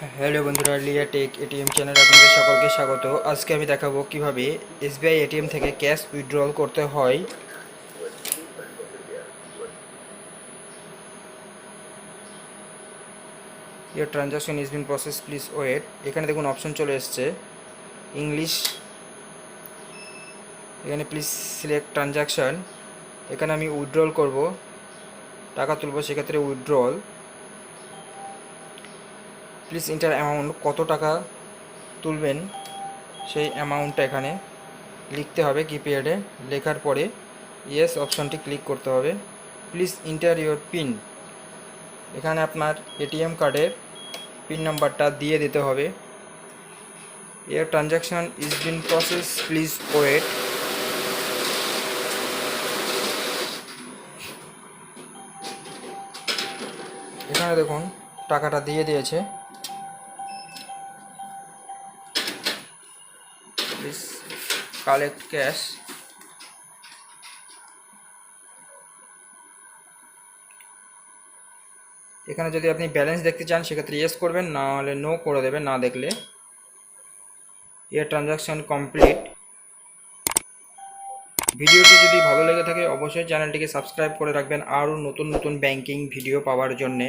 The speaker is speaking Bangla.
হ্যালো বন্ধুরা, লিয়া টেক এটিএম চ্যানেল আপনাদের সকলকে স্বাগত। আজকে আমি দেখাবো কীভাবে এসবিআই এটিএম থেকে ক্যাশ উইথড্রল করতে হয়। Your transaction is been process please wait এখানে দেখুন অপশন চলে এসছে। ইংলিশ এখানে প্লিজ সিলেক্ট ট্রানজাকশান এখানে আমি উইথড্রল করব। টাকা তুলব, সেক্ষেত্রে উইথড্রল প্লিজ ইন্টার অ্যামাউন্ট কত টাকা তুলবেন? সেই অ্যামাউন্টটা এখানে লিখতে হবে কিপ্যাডে লেখার পরে ইয়েস অপশনটি ক্লিক করতে হবে। প্লিজ ইন্টার ইউর পিন এখানে আপনার এটিএম কার্ডের পিন নাম্বারটা দিয়ে দিতে হবে। Your transaction is been process please wait এখানে দেখুন, টাকাটা দিয়ে দিয়েছে। প্লিজ কালেক্ট ক্যাশ এখানে যদি আপনি ব্যালেন্স দেখতে চান, সেক্ষেত্রে ইয়েস করবেন, না হলে নো করে দেবেন, না দেখলে। এর ট্রানজাকশন কমপ্লিট ভিডিওটি যদি ভালো লেগে থাকে, অবশ্যই চ্যানেলটিকে সাবস্ক্রাইব করে রাখবেন, আরও নতুন নতুন ব্যাংকিং ভিডিও পাওয়ার জন্যে।